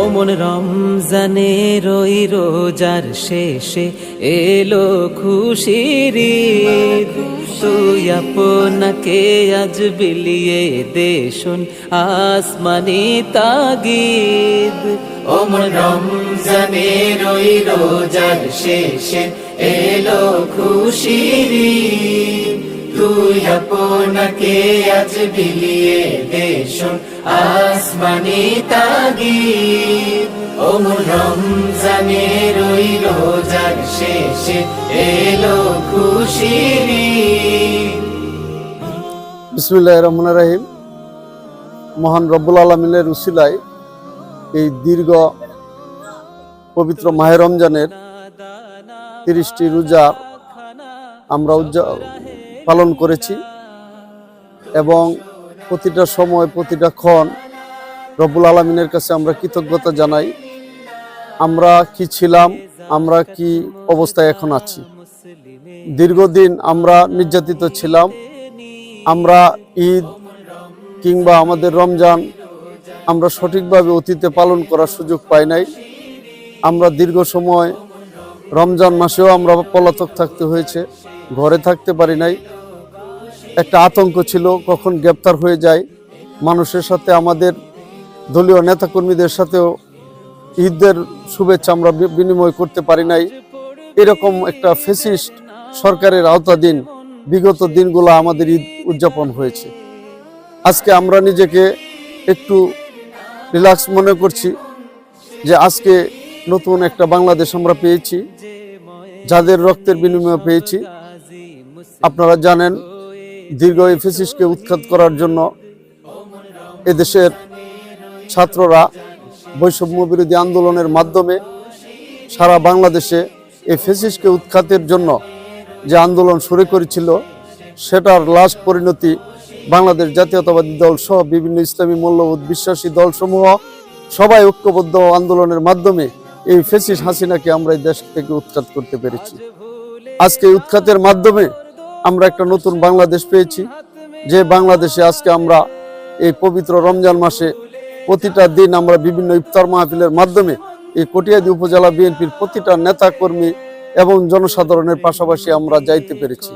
ওমন রমজানের ওই রোজার শেষে এলো খুশির। তুই আপনাকে আজ বিলিয়ে দেশুন আসমানি তাগিদ ওমন রমজানের ওই রোজার শেষে এলো খুশির। তুই আপনাকে আজ বিলিয়ে দেশুন আসমানি তাগিদ রমজানের ওই রোজার শেষে, এলো খুশির। বিসমুল্লাহ রহমান রাহিম মহান রব্বুল আলমিনের উসিলায় এই দীর্ঘ পবিত্র মাহে রমজানের তিরিশটি রোজা আমরা পালন করেছি এবং প্রতিটা সময়, প্রতিটা ক্ষণ রব্বুল আলমিনের কাছে আমরা কৃতজ্ঞতা জানাই আমরা কি ছিলাম, আমরা কি অবস্থায় এখন আছি? দীর্ঘদিন আমরা নির্যাতিত ছিলাম, আমরা ঈদ কিংবা আমাদের রমজান আমরা সঠিকভাবে অতীতে পালন করার সুযোগ পাই নাই। আমরা দীর্ঘ সময় রমজান মাসেও আমরা পলাতক থাকতে হয়েছে, ঘরে থাকতে পারি নাই। একটা আতঙ্ক ছিল, কখন গ্রেপ্তার হয়ে যায়। মানুষের সাথে আমাদের দলীয় নেতাকর্মীদের সাথেও ঈদের শুভেচ্ছা আমরা বিনিময় করতে পারি নাই। এরকম একটা ফেসিস্ট সরকারের আওতাধীন বিগত দিনগুলো আমাদের ঈদ উদযাপন হয়েছে। আজকে আমরা নিজেকে একটু রিল্যাক্স মনে করছি যে আজকে নতুন একটা বাংলাদেশ আমরা পেয়েছি, যাদের রক্তের বিনিময়ে পেয়েছি। আপনারা জানেন দীর্ঘ এই ফেসিসকে উৎখাত করার জন্য এদেশের ছাত্ররা বৈষম্য বিরোধী আন্দোলনের মাধ্যমে সারা বাংলাদেশে এই ফেসিসকে উৎখাতের জন্য যে আন্দোলন শুরু করেছিল, সেটার লাস্ট পরিণতি বাংলাদেশ জাতীয়তাবাদী দল সহ বিভিন্ন ইসলামী মূল্যবোধ বিশ্বাসী দলসমূহ সবাই ঐক্যবদ্ধ আন্দোলনের মাধ্যমে এই ফেসিস হাসিনাকে আমরা এই দেশ থেকে উৎখাত করতে পেরেছি। আজকে উৎখাতের মাধ্যমে আমরা একটা নতুন বাংলাদেশ পেয়েছি, যে বাংলাদেশে আজকে আমরা এই পবিত্র রমজান মাসে প্রতিটা দিন আমরা বিভিন্ন ইফতার মাহফিলের মাধ্যমে এই কটিয়াদি উপজেলা বিএনপির প্রতিটা নেতা কর্মী এবং জনসাধারণের পাশাপাশি আমরা যাইতে পেরেছি।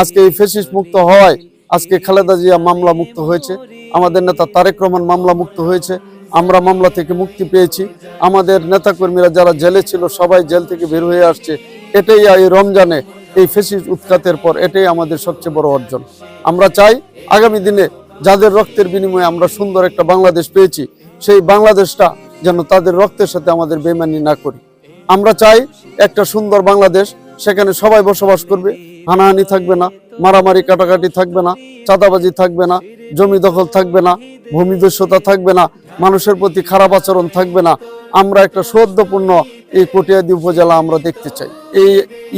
আজকে এই ফেসিস মুক্ত হওয়ায় আজকে খালেদা জিয়া মামলা মুক্ত হয়েছে। আমাদের নেতা তারেক রহমান মামলা মুক্ত হয়েছে। আমরা মামলা থেকে মুক্তি পেয়েছি। আমাদের নেতাকর্মীরা যারা জেলে ছিল, সবাই জেল থেকে বের হয়ে আসছে। এটাই এই রমজানে এই ফেসিস উৎখাতের পর এটাই আমাদের সবচেয়ে বড় অর্জন। আমরা চাই আগামী দিনে যাদের রক্তের বিনিময়ে আমরা সুন্দর একটা বাংলাদেশ পেয়েছি সেই বাংলাদেশটা যেন তাদের রক্তের সাথে আমাদের বেমানি না করি। আমরা চাই একটা সুন্দর বাংলাদেশ, সেখানে সবাই বসবাস করবে। হানাহানি থাকবে না, মারামারি, কাটাকাটি থাকবে না, চাঁদাবাজি থাকবে না, জমি দখল থাকবে না, ভূমিদস্যতা থাকবে না, মানুষের প্রতি খারাপ আচরণ থাকবে না। আমরা একটা সৌদ্যপূর্ণ এই কটিয়াদি উপজেলা আমরা দেখতে চাই। এই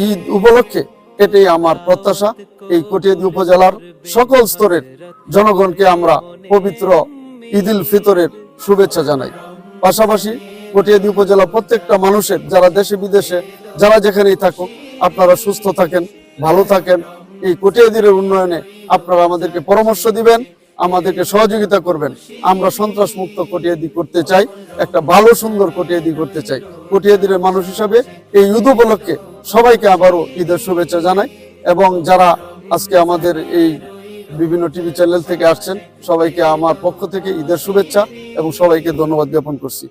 ঈদ উপলক্ষে এটাই আমার প্রত্যাশা। এই কটিয়াদি উপজেলার সকল স্তরের জনগণকে আমরা পবিত্র ঈদুল ফিতরের শুভেচ্ছা জানাই। পাশাপাশি কটিয়াদি উপজেলা প্রত্যেকটা মানুষের, যারা দেশে বিদেশে, যারা যেখানেই থাকুক, আপনারা সুস্থ থাকেন, ভালো থাকেন। এই কটিয়াদির উন্নয়নে আপনারা আমাদেরকে পরামর্শ দিবেন, আমাদেরকে সহযোগিতা করবেন। আমরা সন্ত্রাস মুক্ত কটিয়াদি করতে চাই, একটা ভালো, সুন্দর কটিয়াদি করতে চাই। কটিয়াদির মানুষ হিসাবে এই ঈদ উপলক্ষে সবাইকে আবারও ঈদের শুভেচ্ছা জানাই এবং যারা আজকে আমাদের এই বিভিন্ন টিভি চ্যানেল থেকে আসছেন। সবাইকে আমার পক্ষ থেকে ঈদের শুভেচ্ছা এবং সবাইকে ধন্যবাদ জ্ঞাপন করছি।